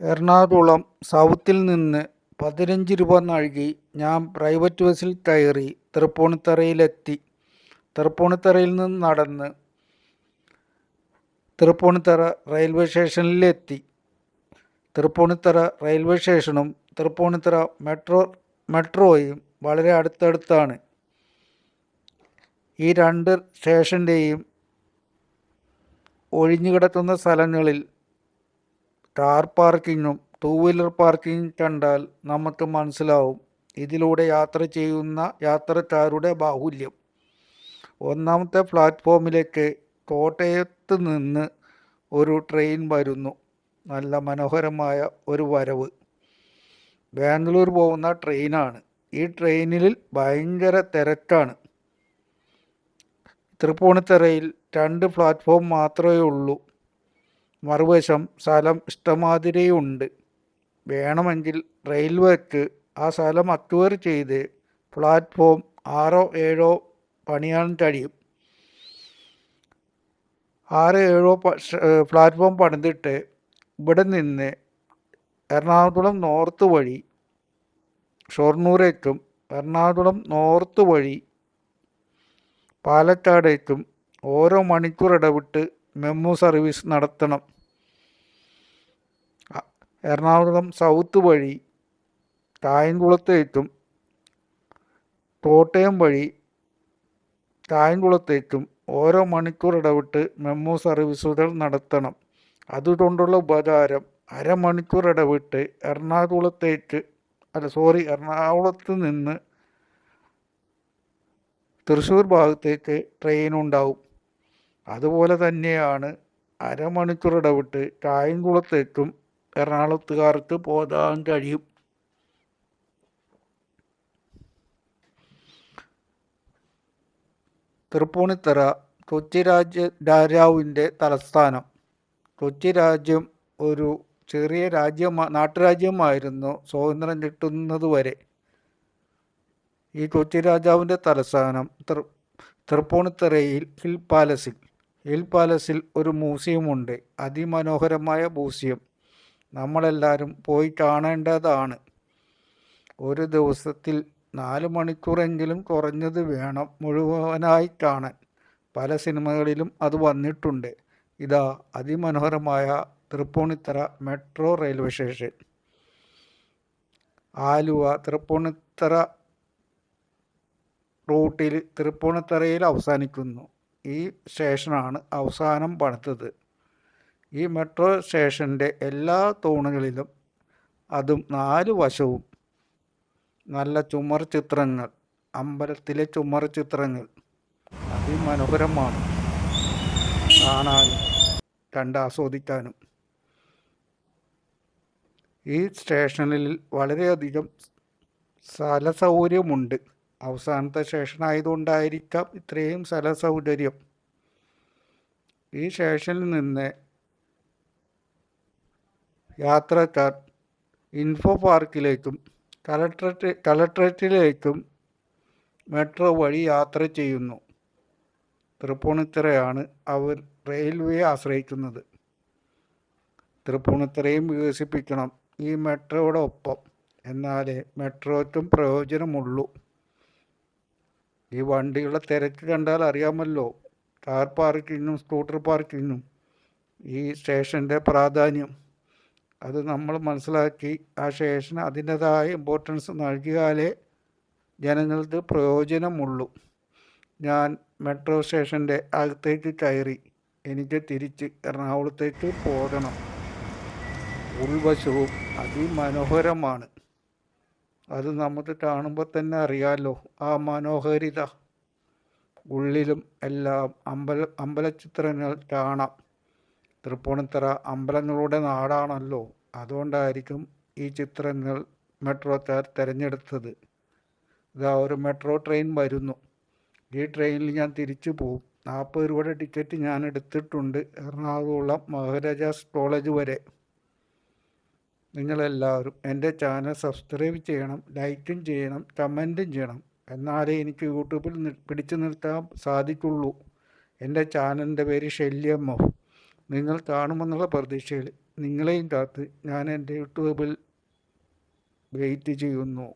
എറണാകുളം സൗത്തിൽ നിന്ന് പതിനഞ്ച് രൂപ നൽകി ഞാൻ പ്രൈവറ്റ് ബസ്സിൽ കയറി തൃപ്പൂണിത്തറയിലെത്തി. തൃപ്പൂണിത്തറയിൽ നിന്ന് നടന്ന് തൃപ്പൂണിത്തറ റെയിൽവേ സ്റ്റേഷനിലെത്തി തൃപ്പൂണിത്തറ റെയിൽവേ സ്റ്റേഷനും തൃപ്പൂണിത്തറ മെട്രോ മെട്രോയും വളരെ അടുത്തടുത്താണ്. ഈ രണ്ട് സ്റ്റേഷന്റെയും ഒഴിഞ്ഞുകിടക്കുന്ന സ്ഥലങ്ങളിൽ കാർ പാർക്കിങ്ങും ടൂ വീലർ പാർക്കിംഗ് കണ്ടാൽ നമുക്ക് മനസ്സിലാവും ഇതിലൂടെ യാത്ര ചെയ്യുന്ന യാത്രക്കാരുടെ ബാഹുല്യം. ഒന്നാമത്തെ പ്ലാറ്റ്ഫോമിലേക്ക് കോട്ടയത്ത് നിന്ന് ഒരു ട്രെയിൻ വരുന്നു. നല്ല മനോഹരമായ ഒരു വരവ്. ബാംഗ്ലൂർ പോകുന്ന ട്രെയിനാണ് ഈ ട്രെയിനിൽ ഭയങ്കര തിരക്കാണ്. തൃപ്പൂണിത്തറയിൽ രണ്ട് പ്ലാറ്റ്ഫോം മാത്രമേ ഉള്ളൂ. മറുവശം സ്ഥലം ഇഷ്ടമാതിരിയുണ്ട്. വേണമെങ്കിൽ റെയിൽവേക്ക് ആ സ്ഥലം അക്വയർ ചെയ്ത് പ്ലാറ്റ്ഫോം ആറോ ഏഴോ പണിയാൻ കഴിയും. ആറ് ഏഴോ പ്ലാറ്റ്ഫോം പണിതിട്ട് ഇവിടെ നിന്ന് എറണാകുളം നോർത്ത് വഴി ഷൊർണൂരേക്കും എറണാകുളം നോർത്ത് വഴി പാലക്കാടേക്കും ഓരോ മണിക്കൂർ ഇടവിട്ട് മെമ്മോ സർവീസ് നടത്തണം. എറണാകുളം സൗത്ത് വഴി കായംകുളത്തേക്കും കോട്ടയം വഴി കായംകുളത്തേക്കും ഓരോ മണിക്കൂർ ഇടവിട്ട് മെമ്മോ സർവീസുകൾ നടത്തണം. അതുകൊണ്ടുള്ള ഉപകാരം അരമണിക്കൂർ ഇടവിട്ട് എറണാകുളത്തേക്ക് അല്ല സോറി എറണാകുളത്ത് നിന്ന് തൃശ്ശൂർ ഭാഗത്തേക്ക് ട്രെയിൻ ഉണ്ടാവും. അതുപോലെ തന്നെയാണ് അരമണിക്കൂർ ഇടവിട്ട് കായംകുളത്തേക്കും എറണാകുളത്തുകാർക്ക് പോകാൻ കഴിയും. തൃപ്പൂണിത്തറ കൊച്ചി രാജ്യ രാജാവിന്റെ തലസ്ഥാനം. കൊച്ചി രാജ്യം ഒരു ചെറിയ രാജ്യമാ നാട്ടുരാജ്യമായിരുന്നു സ്വാതന്ത്ര്യം കിട്ടുന്നത് വരെ ഈ കൊച്ചി രാജാവിന്റെ തലസ്ഥാനം തൃ തൃപ്പൂണിത്തറയിൽ ഹിൽ പാലസിൽ. ഹിൽ പാലസിൽ ഒരു മ്യൂസിയമുണ്ട്. അതിമനോഹരമായ മ്യൂസിയം. നമ്മളെല്ലാവരും പോയി കാണേണ്ടതാണ്. ഒരു ദിവസത്തിൽ നാല് മണിക്കൂറെങ്കിലും കുറഞ്ഞത് വേണം മുഴുവനായി കാണാൻ. പല സിനിമകളിലും അത് വന്നിട്ടുണ്ട്. ഇതാ അതിമനോഹരമായ Tripunithura metro railway station. Aluva Tripunithura റൂട്ടിൽ തൃപ്പൂണിത്തറയിൽ അവസാനിക്കുന്നു. ഈ സ്റ്റേഷനാണ് അവസാനം പണിതത്. ഈ മെട്രോ സ്റ്റേഷന്റെ എല്ലാ തൂണുകളിലും അതും നാല് വശവും നല്ല ചുമർ ചിത്രങ്ങൾ അമ്പലത്തിലെ ചുമർ ചിത്രങ്ങൾ അതിമനോഹരമാണ് കാണാനും കണ്ടാസ്വദിക്കാനും. ഈ സ്റ്റേഷനിൽ വളരെയധികം സ്ഥല സൗകര്യമുണ്ട് അവസാനത്തെ സ്റ്റേഷൻ ആയതുകൊണ്ടായിരിക്കാം ഇത്രയും സ്ഥല സൗകര്യം ഈ സ്റ്റേഷനിൽ നിന്ന് യാത്രക്കാർ ഇൻഫോ പാർക്കിലേക്കും കളക്ട്രേറ്റ് കളക്ട്രേറ്റിലേക്കും മെട്രോ വഴി യാത്ര ചെയ്യുന്നു. തൃപ്പൂണിത്തറയാണ് അവർ റെയിൽവേ ആശ്രയിക്കുന്നത്. തൃപ്പൂണിത്തറയും വികസിപ്പിക്കണം ഈ മെട്രോയുടെ ഒപ്പം എന്നാലേ മെട്രോയ്ക്കും പ്രയോജനമുള്ളൂ. ഈ വണ്ടികളുടെ തിരക്ക് കണ്ടാൽ അറിയാമല്ലോ. കാർ പാർക്കിങ്ങും സ്കൂട്ടർ പാർക്കിങ്ങും ഈ സ്റ്റേഷന്റെ പ്രാധാന്യം. അത് നമ്മൾ മനസ്സിലാക്കി ആ ശേഷം അതിന്റെതായ ഇമ്പോർട്ടൻസ് നൽകിയാലേ ജനങ്ങൾക്ക് പ്രയോജനമുള്ളൂ. ഞാൻ മെട്രോ സ്റ്റേഷന്റെ അകത്തേക്ക് കയറി എനിക്ക് തിരിച്ച് എറണാകുളത്തേക്ക് പോകണം. ഉൾവശവും അതിമനോഹരമാണ്. അത് നമുക്ക് കാണുമ്പോൾ തന്നെ അറിയാമല്ലോ ആ മനോഹരിത. ഉള്ളിലും എല്ലാം അമ്പല അമ്പലചിത്രങ്ങൾ കാണാം. തൃപ്പൂണിത്തറ അമ്പലങ്ങളുടെ നാടാണല്ലോ. അതുകൊണ്ടായിരിക്കും ഈ ചിത്രങ്ങൾ മെട്രോക്കാർ തിരഞ്ഞെടുത്തത്. ഇതാ ഒരു മെട്രോ ട്രെയിൻ വരുന്നു. ഈ ട്രെയിനിൽ ഞാൻ തിരിച്ചു പോകും നാൽപ്പത് രൂപയുടെ ടിക്കറ്റ് ഞാൻ എടുത്തിട്ടുണ്ട് എറണാകുളം മഹാരാജാസ് കോളേജ് വരെ. നിങ്ങളെല്ലാവരും എന്റെ ചാനൽ സബ്സ്ക്രൈബ് ചെയ്യണം ലൈക്കും ചെയ്യണം കമന്റും ചെയ്യണം. എന്നാലേ എനിക്ക് യൂട്യൂബിൽ പിടിച്ചു നിർത്താൻ സാധിക്കുള്ളൂ. എന്റെ ചാനലിന്റെ പേര് ശല്യമോ നിങ്ങൾ കാണുമെന്നുള്ള പ്രതീക്ഷയിൽ നിങ്ങളെയും കാത്ത് ഞാൻ എന്റെ യൂട്യൂബിൽ വെയിറ്റ് ചെയ്യുന്നു.